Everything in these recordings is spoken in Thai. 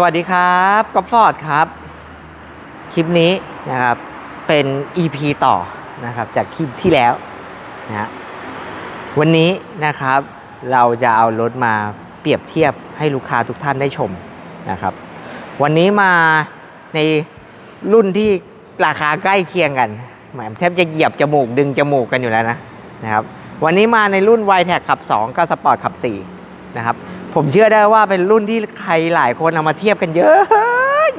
สวัสดีครับกอฟฟอร์ดครับ คลิปนี้นะครับเป็น EP ต่อนะครับจากคลิปที่แล้วนะฮะวันนี้นะครับเราจะเอารถมาเปรียบเทียบให้ลูกค้าทุกท่านได้ชมนะครับ วันนี้มาในรุ่นที่ราคาใกล้เคียงกันแหมแทบจะเหยียบจมูกดึงจมูกกันอยู่แล้วนะนะครับ วันนี้มาในรุ่น y t e c ขับ 2 กับ Sport ขับ 4 นะครับผมเชื่อได้ว่าเป็นรุ่นที่ใครหลายคนเอามาเทียบกันเยอะ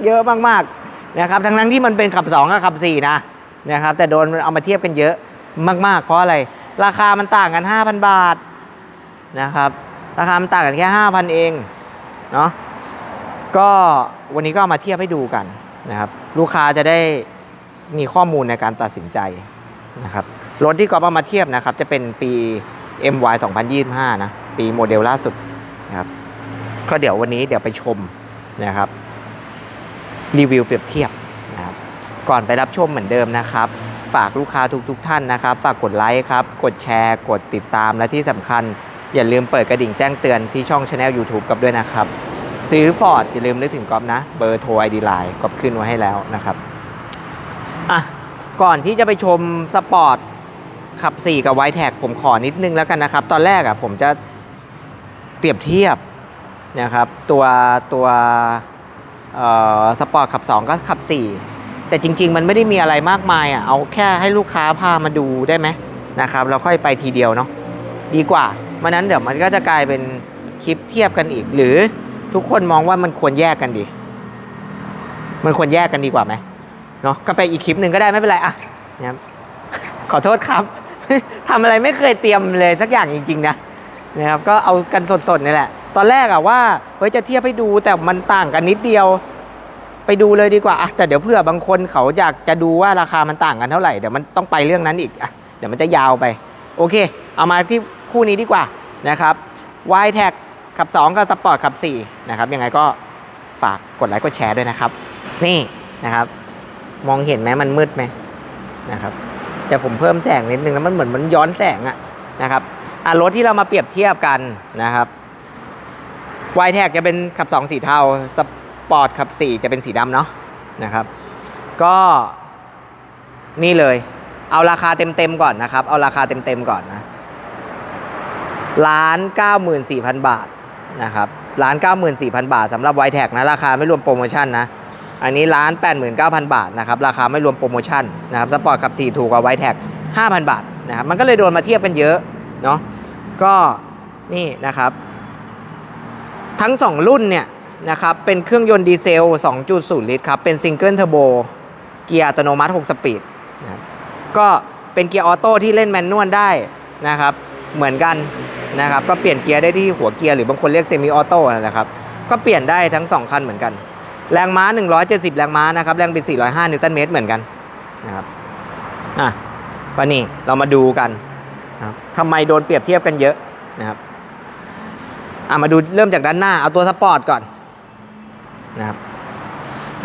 เยอะมากๆนะครับทั้งทั้งที่มันเป็นขับ2กับขับ4นะนะครับแต่โดนเอามาเทียบกันเยอะมาก ๆ เพราะอะไร ราคามันต่างกัน 5,000 บาทนะครับราคามันต่างกันแค่ 5,000 เองเนาะก็วันนี้ก็เอามาเทียบให้ดูกันนะครับลูกค้าจะได้มีข้อมูลในการตัดสินใจนะครับรถที่กอล์ฟเอามาเทียบนะครับจะเป็นปี MY 2025 นะ ปีโมเดลล่าสุดนะครับก็เดี๋ยววันนี้เดี๋ยวไปชมนะครับรีวิวเปรียบเทียบนะครับก่อนไปรับชมเหมือนเดิมนะครับ ฝากลูกค้าทุกๆทท่านนะครับ ฝากกดไลค์ครับ กดแชร์ กดติดตามและที่สำคัญ อย่าลืมเปิดกระดิ่งแจ้งเตือนที่ช่องช anel YouTube กับด้วยนะครับ ซื้อฟอร์ดอย่าลืมนึกถึงก๊อฟนะ เบอร์โทรไอดีไลน์ก๊อฟขึ้นไว้ให้แล้วนะครับอะก่อนที่จะไปชมสปอร์ตขับ 4 กับไวแท็กผมขอนิดนึงแล้วกันนะครับ ตอนแรกอะผมจะ เปรียบเทียบนะครับตัวตัวสปอร์ตขับ 2 ก็ขับ 4 แต่จริง ๆ มันไม่ได้มีอะไรมากมายอะเอาแค่ให้ลูกค้าพามาดูได้ไหมนะครับแล้วค่อยไปทีเดียวเนาะดีกว่ามันนั้นเดี๋ยวมันก็จะกลายเป็นคลิปเทียบกันอีก หรือทุกคนมองว่ามันควรแยกกันดี มันควรแยกกันดีกว่าไหมเนาะก็ไปอีกคลิปหนึ่งก็ได้ไม่เป็นไรอะนะขอโทษครับทำอะไรไม่เคยเตรียมเลยสักอย่างจริง ๆ นะ นะครับก็เอากันสดๆนี่แหละ ตอนแรกอะว่าเฮ้ยจะเทียบให้ดูแต่มันต่างกันนิดเดียว ไปดูเลยดีกว่าอะแต่เดี๋ยวเพื่อบางคนเขาอยากจะดูว่าราคามันต่างกันเท่าไหร่เดี๋ยวมันต้องไปเรื่องนั้นอีกอะเดี๋ยวมันจะยาวไป โอเค เอามาที่คู่นี้ดีกว่านะครับ y t a g ขับ 2 กับ Sport ขับ 4 นะครับ ยังไงก็ฝากกดไลค์กดแชร์ด้วยนะครับ นี่นะครับ มองเห็นไหมมันมืดไหมนะครับแต่ผมเพิ่มแสงนิดนึงแล้วมันเหมือนมันย้อนแสงอะนะครับ รถที่เรามาเปรียบเทียบกันนะครับ y t a g จะเป็นขับ 2 สีเทาสปอร์ตขับ 4 จะเป็นสีดำเนาะนะครับ ก็นี่เลย เอาราคาเต็มๆก่อนนะครับ เอาราคาเต็มๆก่อนนะล้านเก้าหมื่นสี่พันบาทนะครับล้านเก้าหมื่นสี่พันบาทสำหรับ y t a g นะราคาไม่รวมโปรโมชั่นนะอันนี้ล้านแปดหมื่นเก้าพันบาทนะครับราคาไม่รวมโปรโมชั่นนะครับสปอร์ตขับ4ถูกกว่าไวแท็กห้าพันบาทนะครับมันก็เลยโดนมาเทียบกันเยอะ เนาะก็นี่นะครับ ทั้ง 2 รุ่นเนี่ยนะครับเป็นเครื่องยนต์ดีเซล 2.0 ลิตรครับเป็นซิงเกิลเทอร์โบเกียร์อัตโนมัติ 6 สปีดนะก็เป็นเกียร์ออโต้ที่เล่นแมนนวลได้นะครับเหมือนกันนะครับก็เปลี่ยนเกียร์ได้ที่หัวเกียร์หรือบางคนเรียกเซมิออโต้นะครับก็เปลี่ยนได้ทั้ง 2 คันเหมือนกัน แรงม้า 170 แรงม้านะครับแรงบิด405 นิวตันเมตรเหมือนกันนะครับอะก็นี่เรามาดูกัน นะครับทำไมโดนเปรียบเทียบกันเยอะนะครับอะมาดูเริ่มจากด้านหน้าเอาตัวสปอร์ตก่อนนะครับ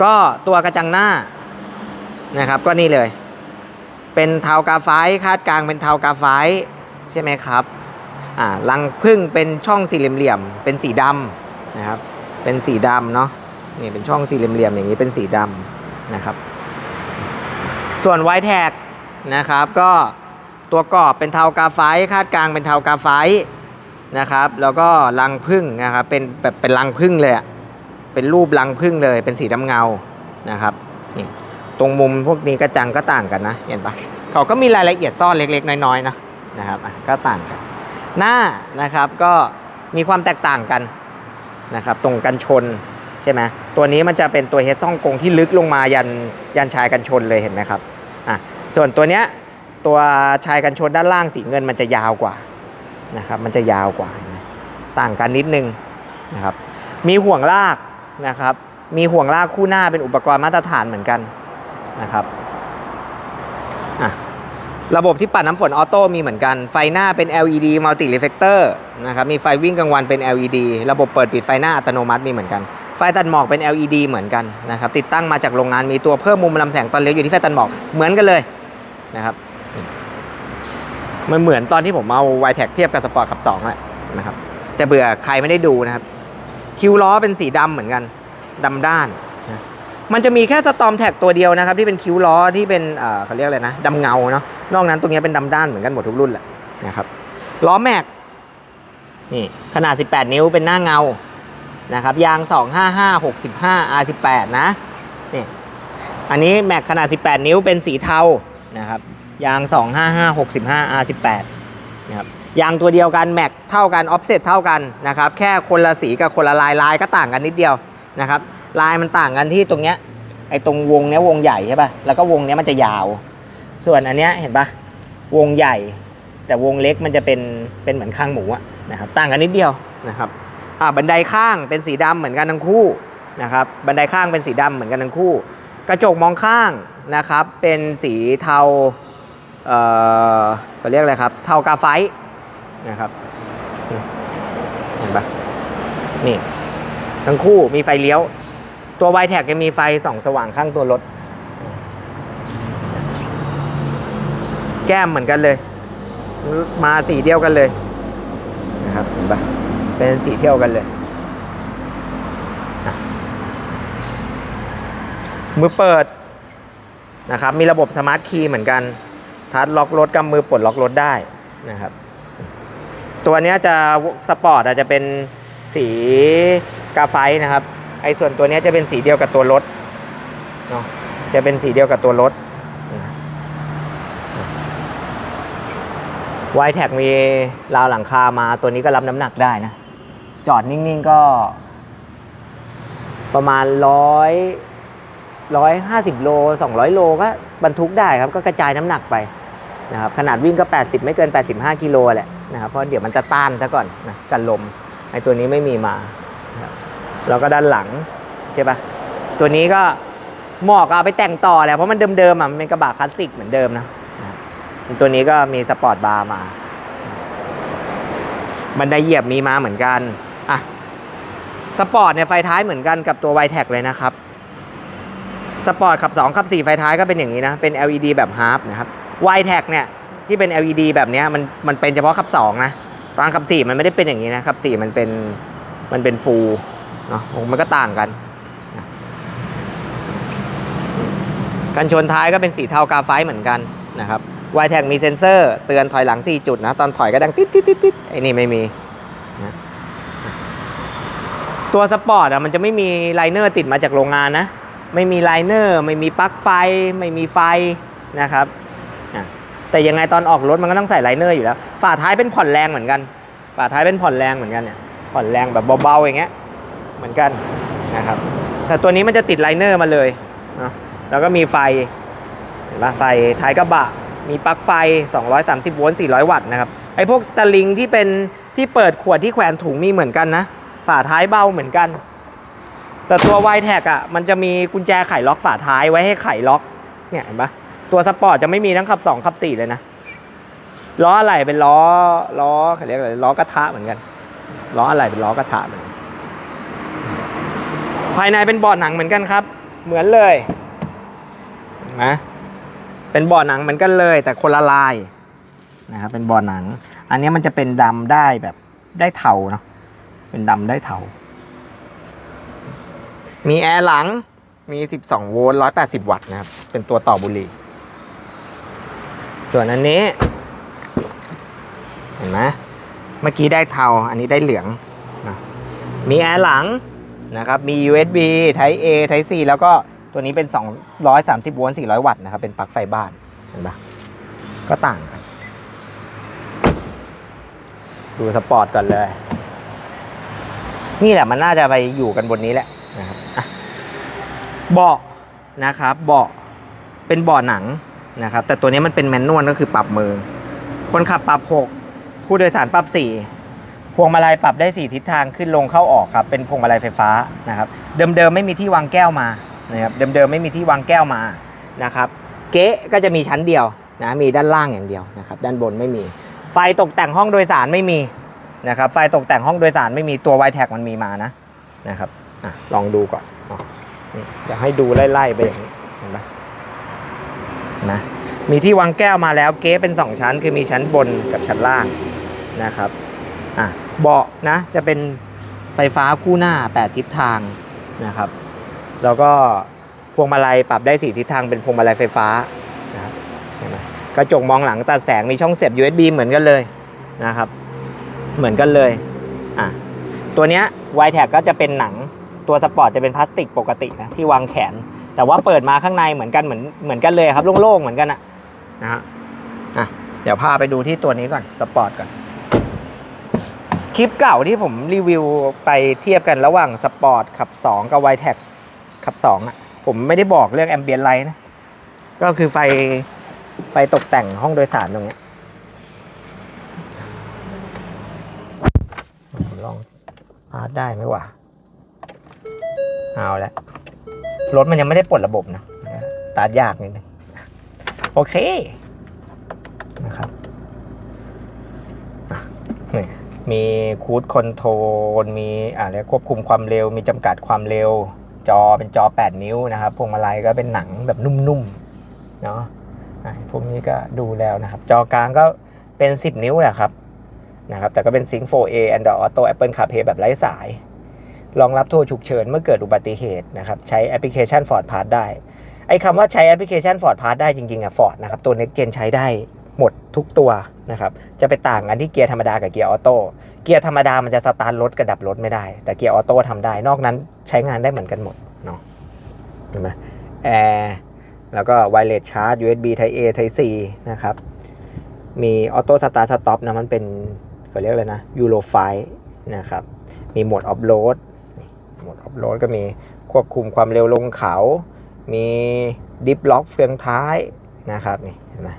ก็ตัวกระจังหน้านะครับก็นี่เลย เป็นเทากาไฟคาดกลางเป็นเทากาไฟใช่ไหมครับอ่ารังพึ่งเป็นช่องสี่เหลี่ยมๆเป็นสีดำนะครับเป็นสีดำเนาะนี่เป็นช่องสี่เหลี่ยมๆอย่างนี้เป็นสีดำนะครับ ส่วนไวแท็กนะครับก็ ตัวกรอบเป็นเทากาไฟคาดกลางเป็นเทากาไฟนะครับ แล้วก็รังพึ่งนะครับเป็นแบบเป็นรังพึ่งเลยอะเป็นรูปรังพึ่งเลยเป็นสีดำเงานะครับนี่ตรงมุมพวกนี้กระจังก็ต่างกันนะเห็นปะเขาก็มีรายละเอียดซ่อนเล็กๆ น้อยๆนะนะครับอะก็ต่างกัน หน้านะครับก็มีความแตกต่างกันนะครับตรงกันชนใช่ไหมตัวนี้มันจะเป็นตัวเฮดซ่องกงที่ลึกลงมายันยันชายกันชนเลยเห็นไหมครับอะส่วนตัวเนี้ย ตัวชายกันชนด้านล่างสีเงินมันจะยาวกว่านะครับมันจะยาวกว่า ต่างกันนิดนึงนะครับมีห่วงลากนะครับมีห่วงลากคู่หน้าเป็นอุปกรณ์มาตรฐานเหมือนกันนะครับะระบบที่ปัดน้ำฝนออโต้มีเหมือนกัน ไฟหน้าเป็น LED multi reflector นะครับมีไฟวิ่งกลางวันเป็น LED ระบบเปิดปิดไฟหน้าอัตโนมัติมีเหมือนกัน ไฟตัดหมอกเป็น LED เหมือนกันนะครับติดตั้งมาจากโรงงานมีตัวเพิ่มมุมลำแสงตอนเลี้ยวอยู่ที่ไฟตัดหมอกเหมือนกันเลยนะครับ มันเหมือนตอนที่ผมเอา y t e c เทียบกับสปอร์ตขับ2แหละนะครับ แต่เบื่อใครไม่ได้ดูนะครับ คิวล้อเป็นสีดำเหมือนกันดำด้านนะมันจะมีแค่สตอมแท็กตัวเดียวนะครับ ที่เป็นคิวล้อที่เป็นเขาเรียกอะไรนะดำเงาเนาะนอกนั้นตรงนี้เป็นดำด้านเหมือนกันหมดทุกรุ่นแหละนะครับล้อแม็กนี่ขนาด 18 นิ้วเป็นหน้าเงานะครับยาง 255 65 R18 นะนี่อันนี้แม็กขนาด 18 นิ้วเป็นสีเทานะครับ ยาง 255 65 R18 นะครับยางตัวเดียวกันแม็กเท่ากันออฟเซตเท่ากันนะครับแค่คนละสีกับคนละลายลายก็ต่างกันนิดเดียวนะครับลายมันต่างกันที่ตรงเนี้ยไอ้ตรงวงเนี้ยวงใหญ่ใช่ป่ะแล้วก็วงเนี้ยมันจะยาว ส่วนอันเนี้ยเห็นปะวงใหญ่ แต่วงเล็กมันจะเป็นเป็นเหมือนข้างหมูอะนะครับต่างกันนิดเดียวนะครับอ่าบันไดข้างเป็นสีดำเหมือนกันทั้งคู่นะครับบันไดข้างเป็นสีดำเหมือนกันทั้งคู่ กระจกมองข้างนะครับเป็นสีเทา เอ่อเขาเรียกอะไรครับ เทากาไฟนะครับเห็นปะนี่ ทั้งคู่มีไฟเลี้ยว ตัวไวแท็กยังมีไฟส่องสว่างข้างตัวรถ แก้มเหมือนกันเลย มาสีเดียวกันเลยนะครับเห็นปะเป็นสีเที่ยวกันเลยมือเปิดนะครับ มีระบบสมาร์ทคีย์เหมือนกัน ทัชล็อกรถกำมือปลดล็อกรถได้นะครับ ตัวนี้จะสปอร์ตอาจจะเป็นสีกาไฟนะครับ ไอ้ส่วนตัวนี้จะเป็นสีเดียวกับตัวรถเนาะจะเป็นสีเดียวกับตัวรถนะไวแท็กมีราวหลังคามาตัวนี้ก็รับน้ำหนักได้นะ จอดนิ่งๆก็ ประมาณร้อยร้อยห้าสิบโลสองร้อยโลก็บรรทุกได้ครับก็กระจายน้ำหนักไป นะครับขนาดวิ่งก็ 80 ไม่เกิน 85 กิโลแหละนะครับเพราะเดี๋ยวมันจะต้านซะก่อนนะกันลมไอตัวนี้ไม่มีมาแล้วก็ด้านหลังใช่ปะตัวนี้ก็เหมาะกับเอาไปแต่งต่อแหละเพราะมันเดิมๆอะมันเป็นกระบะคลาสสิกเหมือนเดิมนะตัวนี้ก็มีสปอร์ตบาร์มา บันไดเหยียบมีมาเหมือนกันอะสปอร์ตเนี่ยไฟท้ายเหมือนกันกับตัว y t แท็เลยนะครับสปอร์ตขับ 2 ขับ 4 ไฟท้ายก็เป็นอย่างนี้นะ เป็น LED แบบฮาร์ปนะครับ y t แท็เนี่ยที่เป็น LED แบบนี้มันมันเป็นเฉพาะขับ 2 นะ ตอนขับ 4 มันไม่ได้เป็นอย่างนี้นะขับ 4 มันเป็นมันเป็นฟูลเนาะมันก็ต่างกัน กันชนท้ายก็เป็นสีเทากาไฟเหมือนกันนะครับ y t แท็มีเซ็นเซอร์เตือนถอยหลัง 4 จุดนะ ตอนถอยก็ดังติ๊ดติ๊ดติ๊ดติ๊ดไอ้นี่ไม่มีนะตัวสปอร์ตอะมันจะไม่มีไลเนอร์ติดมาจากโรงงานนะ ไม่มีไลเนอร์ ไม่มีปลั๊กไฟ ไม่มีไฟนะครับ แต่ยังไงตอนออกรถมันก็ต้องใส่ไลเนอร์อยู่แล้ว ฝาท้ายเป็นผ่อนแรงเหมือนกัน ฝาท้ายเป็นผ่อนแรงเหมือนกันเนี่ย ผ่อนแรงแบบเบาๆอย่างเงี้ย เหมือนกันนะครับ แต่ตัวนี้มันจะติดไลเนอร์มาเลยเนาะ แล้วก็มีไฟเห็นปะไฟท้ายกระบะ มีปลั๊กไฟ 230 โวลต์ 400 วัตต์นะครับ ไอ้พวกสลิงที่เป็นที่เปิดขวดที่แขวนถุงมีเหมือนกันนะ ฝาท้ายเบาเหมือนกัน แต่ตัว y t แท็กอะ มันจะมีกุญแจไขล็อกฝาท้ายไว้ให้ไขล็อก เนี่ยเห็นปะ ตัวสปอร์ตจะไม่มีทั้งขับ2ขับ4เลยนะ ล้ออะไรเป็นล้อล้อเขาเรียกอะไรล้อกระทะเหมือนกัน ล้ออะไรเป็นล้อกระทะเหมือนกันภายในเป็นบาะหนังเหมือนกันครับ เหมือนเลยนไหมเป็นบ่อหนังเหมือนกันเลย แต่คนละลายนะครับเป็นบ่อหนัง อันนี้มันจะเป็นดำได้แบบได้เทาเนาะเป็นดำได้เทามีแอร์หลังมี 12 โวลต์ 180 วัตต์นะครับ เป็นตัวต่อบุหรี่ ส่วนอันนี้ เห็นไหมเมื่อกี้ได้เทา อันนี้ได้เหลืองนะมีแอร์หลังนะครับ มี USB Type A Type C แล้วก็ตัวนี้เป็น 230 โวลต์ 400 วัตต์นะครับ เป็นปลั๊กไฟบ้าน เห็นปะก็ต่างกัน ดูสปอร์ตก่อนเลย นี่แหละมันน่าจะไปอยู่กันบนนี้แหละนะครับเบาะนะครับเบาะเป็นเบาะหนัง นะครับแต่ตัวนี้มันเป็นแมนนวลก็คือปรับมือ คนขับปรับ 6 ผู้โดยสารปรับ 4 พวงมาลัยปรับได้ 4 ทิศทางขึ้นลงเข้าออกครับเป็นพวงมาลัยไฟฟ้านะครับเดิมๆไม่มีที่วางแก้วมานะครับเดิมๆไม่มีที่วางแก้วมานะครับเก๊ะก็จะมีชั้นเดียวนะมีด้านล่างอย่างเดียวนะครับด้านบนไม่มี ไฟตกแต่งห้องโดยสารไม่มีนะครับไฟตกแต่งห้องโดยสารไม่มีตัว y t แท็กมันมีมานะนะครับอะลองดูก่อนอ๋อนี่เดี๋ยวให้ดูไล่ๆไปอย่างนี้เห็นปะ นะมีที่วางแก้วมาแล้วเก๊เป็น 2 ชั้น คือมีชั้นบนกับชั้นล่างนะครับอะเบาะนะจะเป็นไฟฟ้าคู่หน้า 8 ทิศทางนะครับ แล้วก็พวงมาลัยปรับได้สีทิศทางเป็นพวงมาลัยไฟฟ้านะครับกระจกมองหลังตัดแสงมีช่องเสียบ USB เหมือนกันเลยนะครับ เหมือนกันเลยอะตัวเนี้ย y t a g ก็จะเป็นหนังตัวสปอร์ตจะเป็นพลาสติกปกตินะที่วางแขน แต่ว่าเปิดมาข้างในเหมือนกันเหมือนเหมือนกันเลยครับโล่งๆเหมือนกันอะนะฮะอะเดี๋ยวพาไปดูที่ตัวนี้ก่อนสปอร์ตก่อนคลิปเก่าที่ผมรีวิวไปเทียบกันระหว่างสปอร์ตขับ 2 กับ y t e c ขับ 2 อะ ผมไม่ได้บอกเรื่องแอมเบียนไลท์นะ ก็คือไฟไฟตกแต่งห้องโดยสารตรงเนี้ยลองพาดได้ไหมวะเอาละ รถมันยังไม่ได้ปลดระบบนะตาดยากนิดนึงโอเคนะครับนี่มีคูดคอนโทรลมีอะไรควบคุมความเร็ว มีจำกัดความเร็ว จอเป็นจอ 8 นิ้วนะครับพวงมาลัยก็เป็นหนังแบบนุ่มๆเนาะอะพวกนี้ก็ดูแล้วนะครับ จอกลางก็เป็น 10 นิ้วแหละครับนะครับแต่ก็เป็น Sync 4A Android Auto Apple CarPlay แบบไร้สาย รองรับโทรฉุกเฉินเมื่อเกิดอุบัติเหตุนะครับใช้แอปพลิเคชัน Ford Pass ได้ ไอ้คำว่าใช้แอปพลิเคชัน Ford Pass ได้จริงๆอะ Ford นะครับตัว Next Gen ใช้ได้หมดทุกตัวนะครับจะไปต่างกันที่เกียร์ธรรมดากับเกียร์ออโต้เกียร์ธรรมดามันจะสตาร์ทรถกับดับรถไม่ได้ แต่เกียร์ออโต้ทำได้นอกนั้นใช้งานได้เหมือนกันหมดเนาะเห็นไหมแอร์แล้วก็ไวเลสชาร์จ USB Type A Type C นะครับมีออโต้สตาร์ทสต็อปนะมันเป็นเขาเรียกอะไรนะยูโรไฟนะครับมีโหมดออฟโรด หมดออฟโรดก็มีควบคุมความเร็วลงเขา มีดิฟล็อกเฟืองท้ายนะครับนี่เห็นไหม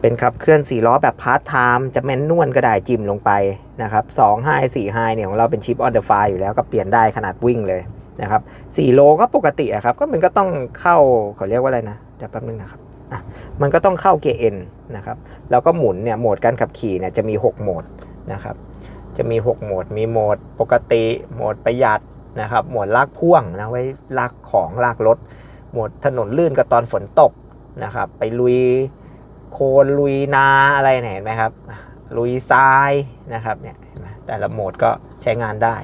เป็นขับเคลื่อน4ล้อแบบพาร์ทไทม์จะแมนนวลก็ได้จิ้มลงไปนะครับ2 5 4 5เนี่ยของเราเป็นชิปออนเดอะไฟอยู่แล้วก็เปลี่ยนได้ขนาดวิ่งเลยนะครับ4โลก็ปกติอะครับก็มันก็ต้องเข้าเขาเรียกว่าอะไรนะเดี๋ยวแป๊บนึงนะครับอะมันก็ต้องเข้าเกียร์ N นะครับแล้วก็หมุนเนี่ยโหมดการขับขี่เนี่ยจะมี 6 โหมดนะครับ จะมี 6 โหมด มีโหมดปกติ โหมดประหยัดนะครับ โหมดลากพ่วงนะไว้ลากของลากรถ โหมดถนนลื่นกับตอนฝนตกนะครับ ไปลุยโคลนลุยนาอะไรเนี่ยเห็นไหมครับ ลุยทรายนะครับเนี่ยแต่ละโหมดก็ใช้งานได้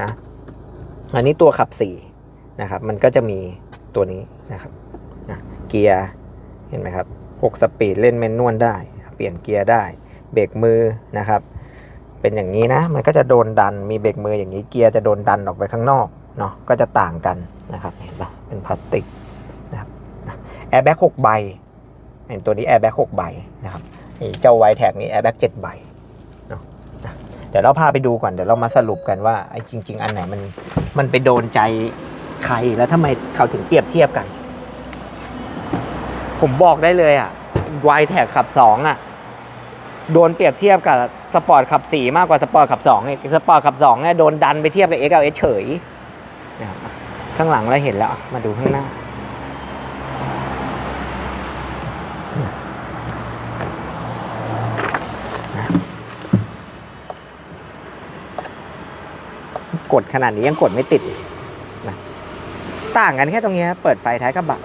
นะ อันนี้ตัวขับ4นะครับ มันก็จะมีตัวนี้นะครับนะเกียร์เห็นไหมครับ6สปีดเล่นแมนนวลได้ เปลี่ยนเกียร์ได้ เบรกมือนะครับ เป็นอย่างนี้นะ มันก็จะโดนดันมีเบรกมืออย่างนี้เกียร์จะโดนดันออกไปข้างนอกเนาะก็จะต่างกันนะครับเห็นปะเป็นพลาสติกนะครับแอร์แบ็กหกใบเห็นตัวนี้แอร์แบ็กหกใบนะครับนี่เจ้าไวแท็กนี่แอร์แบ็กเจ็ดใบเนาะเดี๋ยวเราพาไปดูก่อนเดี๋ยวเรามาสรุปกันว่าไอ้จริง ๆ อันไหนมันมันไปโดนใจใครแล้วทำไมเขาถึงเปรียบเทียบกัน ผมบอกได้เลยอะไวแท็กขับสองอะ โดนเปรียบเทียบกับ สปอร์ตขับสี่มากกว่าสปอร์ตขับสองอีกสปอร์ตขับสองเนี่ยโดนดันไปเทียบกับ x l s เฉยนะครับข้างหลังเราเห็นแล้ว มาดูข้างหน้า กดขนาดนี้ยังกดไม่ติดนะต่างกันแค่ตรงนี้เปิดไฟท้ายกระบะ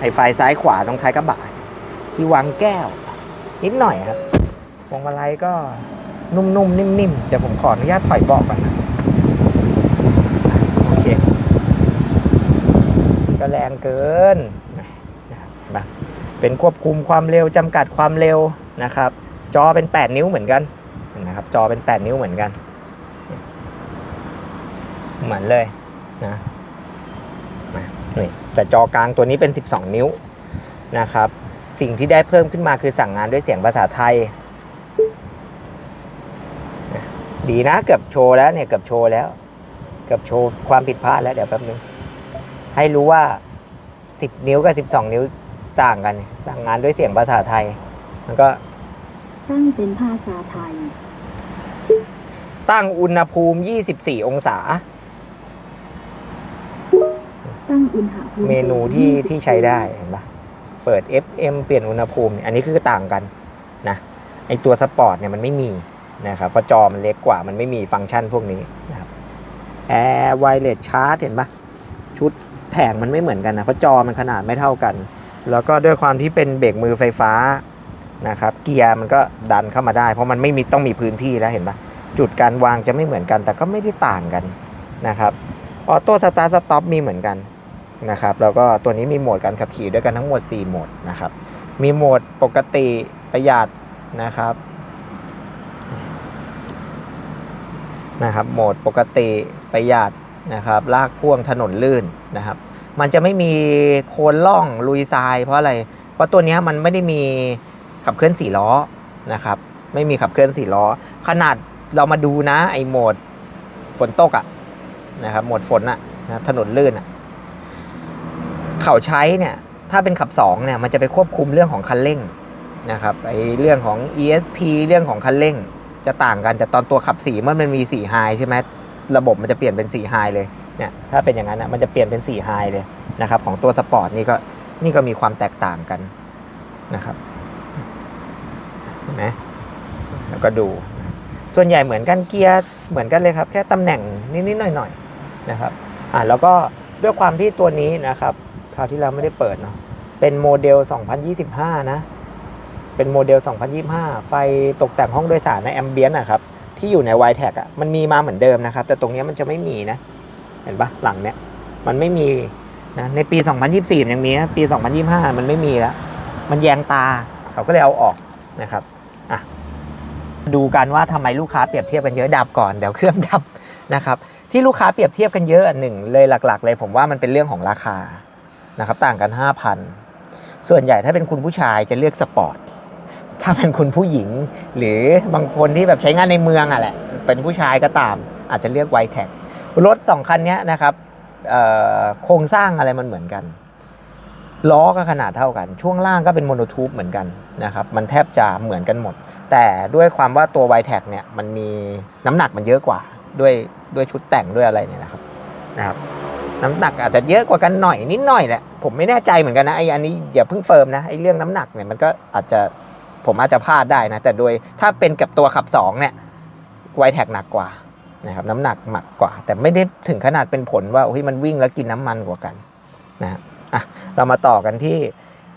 ไอไฟซ้ายขวาตรงท้ายกระบะที่วางแก้ว นิดหน่อยครับ พวงมาลัยก็นุ่มๆ นิ่มๆ เดี๋ยวผมขออนุญาตถอยเบาะก่อนนะโอเค ก็แรงเกินนะเป็นควบคุมความเร็วจำกัดความเร็วนะครับ จอเป็น 8 นิ้วเหมือนกันนะครับจอเป็น 8 นิ้วเหมือนกัน เหมือนเลยนะนี่แต่จอกลางตัวนี้เป็น 12 นิ้วนะครับ สิ่งที่ได้เพิ่มขึ้นมาคือสั่งงานด้วยเสียงภาษาไทย ดีนะเกือบโชว์แล้วเนี่ยเกือบโชว์แล้วเกือบโชว์ความผิดพลาดแล้วเดี๋ยวแป๊บนึงให้รู้ว่า 10 นิ้วกับ12 นิ้วต่างกัน สั่งงานด้วยเสียงภาษาไทย มันก็ตั้งเป็นภาษาไทย ตั้งอุณหภูมิ 24 องศา ตั้งอุณหภูมิเมนูที่ป็ที่ใช้ได้เห็นปะเปิด FM เปลี่ยนอุณหภูมิเนี่ยอันนี้คือต่างกันนะไอตัวสปอร์ตเนี่ยมันไม่มี นะครับเพราะจอมันเล็กกว่ามันไม่มีฟังก์ชันพวกนี้นะครับแอร์ไวเลสชาร์จเห็นปะชุดแผงมันไม่เหมือนกันนะเพราะจอมันขนาดไม่เท่ากัน แล้วก็ด้วยความที่เป็นเบรกมือไฟฟ้านะครับเกียร์มันก็ดันเข้ามาได้ เพราะมันไม่มีต้องมีพื้นที่แล้วเห็นปะจุดการวางจะไม่เหมือนกัน แต่ก็ไม่ได้ต่างกันนะครับออโต้สตาร์ทสต็อปมีเหมือนกันนะครับแล้วก็ตัวนี้มีโหมดการขับขี่ด้วยกันทั้งหมด 4 โหมดนะครับมีโหมดปกติประหยัดนะครับ นะครับโหมดปกติประหยัดนะครับลากพ่วงถนนลื่นนะครับ มันจะไม่มีโคนล่องลุยทราย เพราะอะไร เพราะตัวนี้มันไม่ได้มีขับเคลื่อนสี่ล้อนะครับไม่มีขับเคลื่อนสี่ล้อ ขนาดเรามาดูนะไอโหมดฝนตกอะนะครับโหมดฝนอะนะถนนลื่นอะเขาใช้เนี่ยถ้าเป็นขับสองเนี่ยมันจะไปควบคุมเรื่องของคันเร่งนะครับไอเรื่องของ ESP เรื่องของคันเร่ง จะต่างกันแต่ตอนตัวขับ4เมื่อมันมี4 high ใช่ไหมระบบมันจะเปลี่ยนเป็น4 high เลยเนี่ยถ้าเป็นอย่างนั้นนะมันจะเปลี่ยนเป็น4 high เลยนะครับของตัวสปอร์ตนี่ก็นี่ก็มีความแตกต่างกันนะครับเห็นไหมแล้วก็ดูส่วนใหญ่เหมือนกันเกียร์เหมือนกันเลยครับ แค่ตำแหน่งนิดๆหน่อยๆนะครับอ่าแล้วก็ด้วยความที่ตัวนี้นะครับคราวที่เราไม่ได้เปิดเนาะเป็นโมเดล 2025 นะ เป็นโมเดล 2025 ไฟตกแต่งห้องโดยสารในแอมเบียนนะครับ ที่อยู่ใน y t แท็อะมันมีมาเหมือนเดิมนะครับ แต่ตรงนี้มันจะไม่มีนะ เห็นปะหลังเนี้ยมันไม่มีนะในปี 2024 ยังมีนะปี 2025 มันไม่มีแล้ว มันแยงตาเขาก็เลยเอาออกนะครับอะดูกันว่าทำไมลูกค้าเปรียบเทียบกันเยอะดับก่อนเดี๋ยวเครื่องดับนะครับ ที่ลูกค้าเปรียบเทียบกันเยอะอันหนึ่งเลยหลัก ๆ เลยผมว่ามันเป็นเรื่องของราคานะครับ ต่างกัน 5,000 ส่วนใหญ่ถ้าเป็นคุณผู้ชายจะเลือกสปอร์ต ถ้าเป็นคุณผู้หญิง หรือบางคนที่แบบใช้งานในเมืองอะแหละ เป็นผู้ชายก็ตาม อาจจะเลือกไวแท็กรถสองคันเนี้ยนะครับโครงสร้างอะไรมันเหมือนกัน ล้อก็ขนาดเท่ากัน ช่วงล่างก็เป็นโมโนทูบเหมือนกันนะครับมันแทบจะเหมือนกันหมด แต่ด้วยความว่าตัว y t แท็เนี่ยมันมีน้ำหนักมันเยอะกว่าด้วยด้วยชุดแต่งด้วยอะไรเนี่ยนะครับนะครับน้ำหนักอาจจะเยอะกว่ากันหน่อยนิดหน่อยแหละผมไม่แน่ใจเหมือนกันนะไอ้อันนี้อย่าเพิ่งเฟิร์มนะไอ้เรื่องน้ำหนักเนี่ยมันก็อาจจะ ผมอาจจะพลาดได้นะ แต่โดยถ้าเป็นกับตัวขับสองเนี่ยไวแท็กหนักกว่านะครับน้ำหนักหนักกว่า แต่ไม่ได้ถึงขนาดเป็นผลว่าโอ้ยมันวิ่งแล้วกินน้ำมันกว่ากันนะฮะอะเรามาต่อกันที่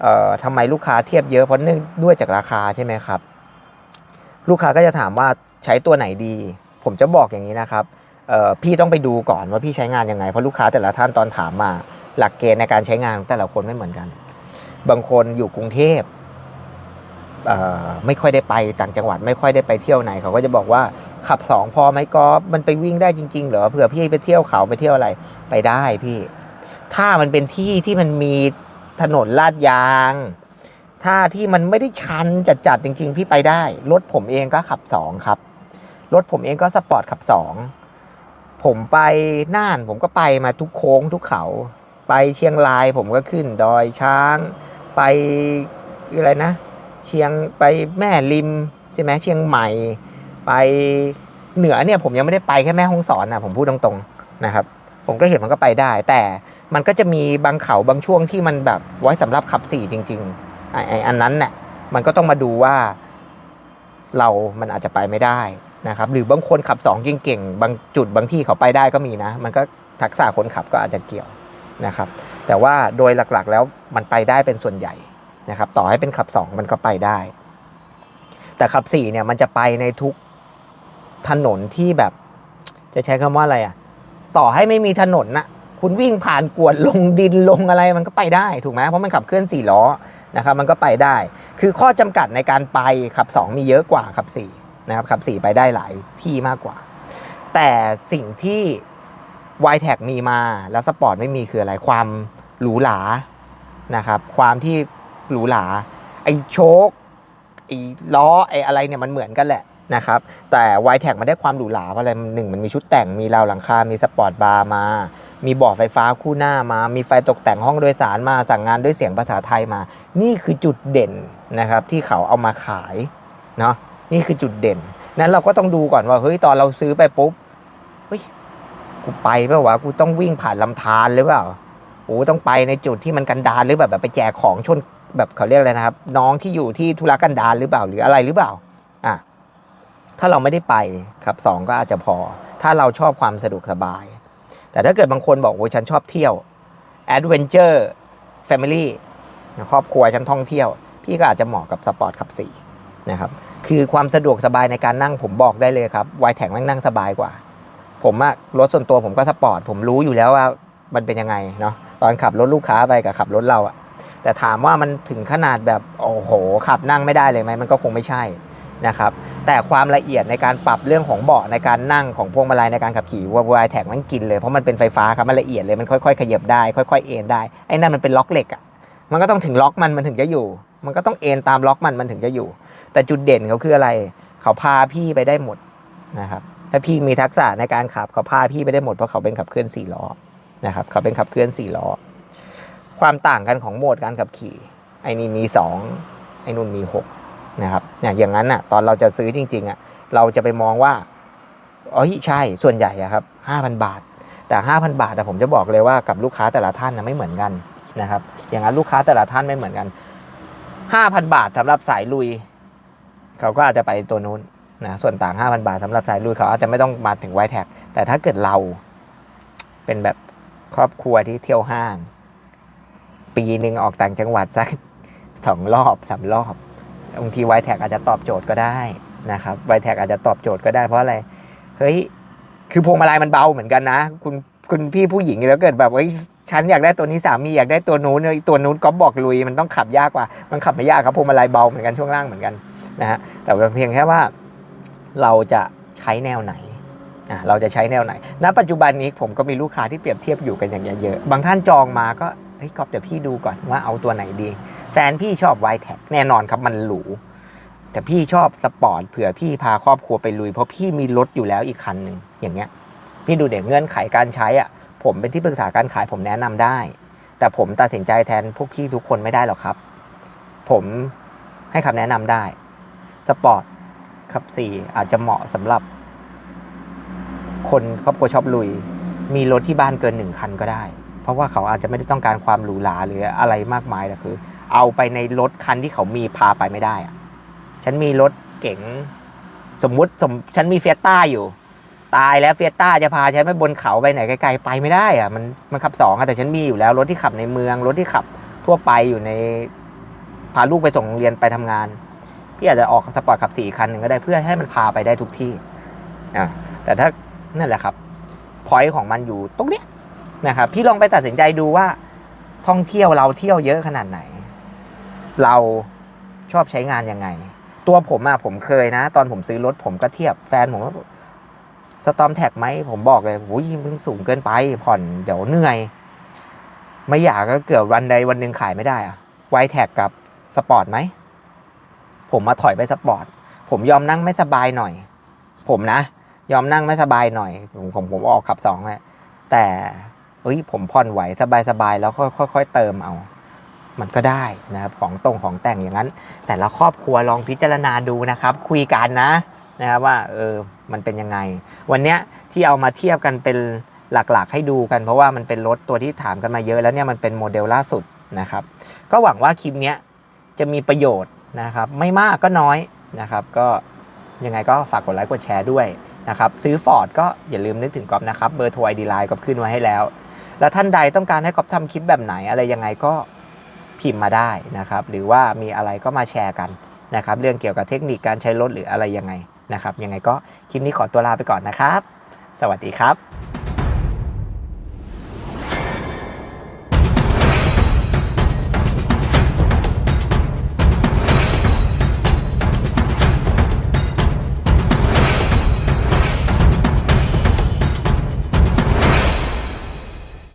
เอ่อทำไมลูกค้าเทียบเยอะเพราะเนื่องด้วยจากราคาใช่ไหมครับ ลูกค้าก็จะถามว่าใช้ตัวไหนดี ผมจะบอกอย่างนี้นะครับเอ่อพี่ต้องไปดูก่อนว่าพี่ใช้งานยังไงเพราะลูกค้าแต่ละท่านตอนถามมา หลักเกณฑ์ในการใช้งานแต่ละคนไม่เหมือนกัน บางคนอยู่กรุงเทพ ไม่ค่อยได้ไปต่างจังหวัดไม่ค่อยได้ไปเที่ยวไหนเขาก็จะบอกว่าขับสองพอไหมกอล์ฟมันไปวิ่งได้จริง ๆ เหรอเผื่อพี่ไปเที่ยวเขาไปเที่ยวอะไรไปได้พี่ ถ้ามันเป็นที่ที่มันมีถนนลาดยาง ถ้าที่มันไม่ได้ชันจัดๆจริง ๆ พี่ไปได้รถผมเองก็ขับสองครับรถผมเองก็สปอร์ตขับสองผมไปน่านผมก็ไปมาทุกโค้งทุกเขา ไปเชียงรายผมก็ขึ้นดอยช้าง ไปอะไรนะ เชียงไปแม่ริมใช่ไหมเชียงใหม่ ไปเหนือเนี่ยผมยังไม่ได้ไปแค่แม่ฮ่องสอนนะผมพูดตรงๆนะครับ ผมก็เห็นมันก็ไปได้ แต่มันก็จะมีบางเขาบางช่วงที่มันแบบไว้สำหรับขับสี่จริงๆไอ้อันนั้นเนี่ยมันก็ต้องมาดูว่าเรา มันอาจจะไปไม่ได้นะครับ หรือบางคนขับ2เก่งๆ บางจุดบางที่เขาไปได้ก็มีนะ มันก็ทักษะคนขับก็อาจจะเกี่ยวนะครับ แต่ว่าโดยหลักๆแล้วมันไปได้เป็นส่วนใหญ่ นะครับต่อให้เป็นขับ 2 มันก็ไปได้ แต่ขับ4เนี่ยมันจะไปในทุกถนนที่แบบ จะใช้คำว่าอะไรอะต่อให้ไม่มีถนนนะคุณวิ่งผ่านกวดลงดินลงอะไรมันก็ไปได้ถูกไหมเพราะมันขับเคลื่อน4ล้อนะครับมันก็ไปได้ คือข้อจำกัดในการไปขับ 2 มีเยอะกว่าขับ4นะครับขับ 4 ไปได้หลายที่มากกว่า แต่สิ่งที่ y t แท็มีมาแล้วสปอร์ตไม่มีคืออะไรความหรูหรานะครับความที่ หรูหราไอ้โชคไอ้ล้อไอ้อะไรเนี่ยมันเหมือนกันแหละนะครับแต่ y t แท็มันได้ความหรูหราเพราะอะไรหนึ่งมันมีชุดแต่งมีราวหลังคา มีสปอร์ตบาร์มา มีเบาะไฟฟ้าคู่หน้ามา มีไฟตกแต่งห้องโดยสารมาสั่งงานด้วยเสียงภาษาไทยมา นี่คือจุดเด่นนะครับที่เขาเอามาขายเนาะนี่คือจุดเด่น นั้นเราก็ต้องดูก่อนว่าเฮ้ยตอนเราซื้อไปปุ๊บเฮ้ยกูไปเปล่าวะกูต้องวิ่งผ่านลำธารหรือเปล่าโอ้ต้องไปในจุดที่มันกันดารหรือแบบแบบไปแจกของชน แบบเขาเรียกอะไรนะครับ น้องที่อยู่ที่ธุรกันดารหรือเปล่าหรืออะไรหรือเปล่าอะถ้าเราไม่ได้ไปครับสองก็อาจจะพอ ถ้าเราชอบความสะดวกสบาย แต่ถ้าเกิดบางคนบอกโอ้ยฉันชอบเที่ยว Adventure Family ครอบครัวฉันท่องเที่ยว พี่ก็อาจจะเหมาะกับสปอร์ตขับสี่นะครับคือความสะดวกสบายในการนั่งผมบอกได้เลยครับวายแท็กแม่งนั่งสบายกว่า ผมอะรถส่วนตัวผมก็สปอร์ตผมรู้อยู่แล้วว่ามันเป็นยังไงเนาะตอนขับรถลูกค้าไปกับขับรถเราอะ แต่ถามว่ามันถึงขนาดแบบโอ้โหขับนั่งไม่ได้เลยไหมมันก็คงไม่ใช่นะครับแต่ความละเอียดในการปรับเรื่องของเบาะในการนั่งของพวงมาลัยในการขับขี่วายแท็กมันกินเลยเพราะมันเป็นไฟฟ้าครับมันละเอียดเลยมันค่อยๆขยับได้ค่อย ๆ เอ็นได้ไอ้นั่นมันเป็นล็อกเหล็กอะมันก็ต้องถึงล็อกมันมันถึงจะอยู่ มันก็ต้องเอ็นตามล็อกมันมันถึงจะอยู่ แต่จุดเด่นเขาคืออะไร เขาพาพี่ไปได้หมดนะครับถ้าพี่มีทักษะในการขับเขาพาพี่ไปได้หมดเพราะเขาเป็นขับเคลื่อนสี่ล้อนะครับเขาเป็นขับเคลื่อนสี่ล้อ ความต่างกันของโหมดการขับขี่ ไอ้นี่มีสองไอ้นู่นมีหกนะครับเนี่ยอย่างนั้นอะตอนเราจะซื้อจริงๆอะเราจะไปมองว่าอ๋อใช่ส่วนใหญ่อะครับห้าพันบาท แต่ห้าพันบาทแต่ผมจะบอกเลยว่ากับลูกค้าแต่ละท่านนะไม่เหมือนกันนะครับ อย่างนั้นลูกค้าแต่ละท่านไม่เหมือนกันห้าพันบาทสำหรับสายลุย เขาก็อาจจะไปตัวนู้นนะส่วนต่าง 5,000 บาทสำหรับสายลุยเขาอาจจะไม่ต้องมาถึงไวแท็กแต่ถ้าเกิดเราเป็นแบบครอบครัวที่เที่ยวห้าง ปีหนึ่งออกต่างจังหวัดสักสองรอบสามรอบบางทีไวแท็กอาจจะตอบโจทย์ก็ได้นะครับไวแท็กอาจจะตอบโจทย์ก็ได้เพราะอะไรเฮ้ยคือพวงมาลัยมันเบาเหมือนกันนะ คุณคุณพี่ผู้หญิงแล้วเกิดแบบเฮ้ยฉันอยากได้ตัวนี้สามีอยากได้ตัวนู้นตัวนู้นก็บอกลุยมันต้องขับยากกว่า มันขับไม่ยากครับพวงมาลัยเบาเหมือนกันช่วงล่างเหมือนกันนะฮะแต่เพียงแค่ว่าเราจะใช้แนวไหนอะเราจะใช้แนวไหน ณ ปัจจุบันนี้ผมก็มีลูกค้าที่เปรียบเทียบอยู่กันอย่างเงี้ยเยอะ บางท่านจองมาก็ เฮ้ยกอบเดี๋ยวพี่ดูก่อนว่าเอาตัวไหนดี แฟนพี่ชอบไวแท็กแน่นอนครับมันหรูแต่พี่ชอบสปอร์ตเผื่อพี่พาครอบครัวไปลุย เพราะพี่มีรถอยู่แล้วอีกคันหนึ่งอย่างเงี้ย พี่ดูเด็กเงื่อนไขการใช้อะ ผมเป็นที่ปรึกษาการขายผมแนะนำได้ แต่ผมตัดสินใจแทนพวกพี่ทุกคนไม่ได้หรอกครับ ผมให้คำแนะนำได้สปอร์ตขับสี่อาจจะเหมาะสำหรับ คนครอบครัวชอบลุย มีรถที่บ้านเกินหนึ่งคันก็ได้ เพราะว่าเขาอาจจะไม่ได้ต้องการความหรูหราหรืออะไรมากมายแต่คือ เอาไปในรถคันที่เขามีพาไปไม่ได้อะฉันมีรถเก๋งสมมุติสมฉันมีเฟียต้าอยู่ ตายแล้วเฟียต้าจะพาฉันไปบนเขาไปไหนไกลๆไปไม่ได้อะมันมันขับสองอะแต่ฉันมีอยู่แล้วรถที่ขับในเมือง รถที่ขับทั่วไปอยู่ในพาลูกไปส่งโรงเรียนไปทำงานพี่อาจจะออกสปอร์ตขับสี่คันหนึ่งก็ได้เพื่อให้มันพาไปได้ทุกที่อะแต่ถ้านั่นแหละครับพอยต์ของมันอยู่ตรงเนี้ย นะครับพี่ลองไปตัดสินใจดูว่าท่องเที่ยวเราเที่ยวเยอะขนาดไหน เราชอบใช้งานยังไง ตัวผมอะผมเคยนะ ตอนผมซื้อรถผมก็เทียบแฟนผมว่าสตอมแท็กไหมผมบอกเลยโอ้ยมึงสูงเกินไป ผ่อนเดี๋ยวเหนื่อย ไม่อยากก็เกือบวันใดวันหนึ่งขายไม่ได้อะไวแท็กกับสปอร์ตไหม ผมมาถอยไปสปอร์ต ผมยอมนั่งไม่สบายหน่อย ผมนะ ยอมนั่งไม่สบายหน่อย ผมผมผมออกขับสองแหละแต่ เอ้ยผมผ่อนไหวสบายสบายๆแล้วค่อยค่อยๆเติมเอา มันก็ได้นะครับของตรงของแต่งอย่างนั้น แต่ละครอบครัวลองพิจารณาดูนะครับ คุยกันนะนะครับว่าเออมันเป็นยังไง วันเนี้ยที่เอามาเทียบกันเป็นหลักๆ ให้ดูกัน เพราะว่ามันเป็นรถตัวที่ถามกันมาเยอะแล้วเนี่ยมันเป็นโมเดลล่าสุดนะครับ ก็หวังว่าคลิปเนี้ยจะมีประโยชน์นะครับ ไม่มากก็น้อยนะครับ ก็ยังไงก็ฝากกดไลค์กดแชร์ด้วยนะครับ ซื้อฟอร์ดก็อย่าลืมนึกถึงก๊อฟนะครับ เบอร์โทรไอดีไลน์ก็ขึ้นไว้ให้แล้ว แล้วท่านใดต้องการให้ก๊อฟทำคลิปแบบไหนอะไรยังไงก็พิมพ์มาได้นะครับ หรือว่ามีอะไรก็มาแชร์กันนะครับ เรื่องเกี่ยวกับเทคนิคการใช้รถหรืออะไรยังไงนะครับ ยังไงก็คลิปนี้ขอตัวลาไปก่อนนะครับ สวัสดีครับ